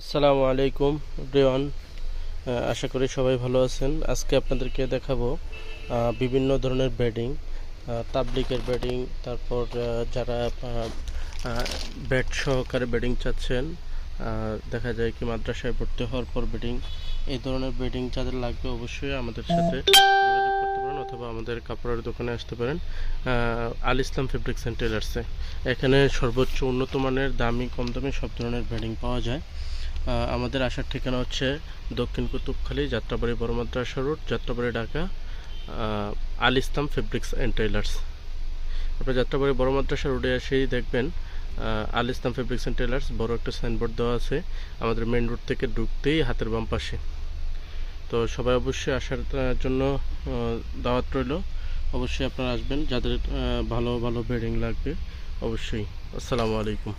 আসসালামু আলাইকুম, রিয়ন। আশা করি সবাই ভালো আছেন। আজকে আপনাদেরকে দেখাবো বিভিন্ন ধরনের বেডিং তাবলিকের বেডিং, তারপর যারা বেড সহকারে বেডিং চাচ্ছেন দেখা যায় কি মাদ্রাসায় ভর্তি হওয়ার পর বেডিং, এই ধরনের বেডিং যাদের লাগবে অবশ্যই আমাদের সাথে করতে পারেন অথবা আমাদের কাপড়ের দোকানে আসতে পারেন আল ইসলাম ফেব্রিক্স অ্যান্ড টেলার্সে। এখানে সর্বোচ্চ উন্নত মানের, দামি, কম দামি সব ধরনের বেডিং পাওয়া যায়। আমাদের আসার ঠিকানা হচ্ছে দক্ষিণ কুতুবখালী, যাত্রাবাড়ি বড় মাদ্রাসা road, Jatrabari Dhaka Al Islam fabrics and tailors আপনার যাত্রাবাড়ি বড় মাদ্রাসা রোডে এসেই দেখবেন Al Islam fabrics and tailors বড় একটা সাইনবোর্ড দেওয়া আছে, আমাদের মেন রোড থেকে ঢুকতেই হাতের বাম পাশে। তো সবাই অবশ্যই আসার জন্য দাওয়াত রইল। অবশ্যই আপনারা আসবেন, যাদের ভালো ভালো বেডিং লাগবে, অবশ্যই। আসসালামু আলাইকুম।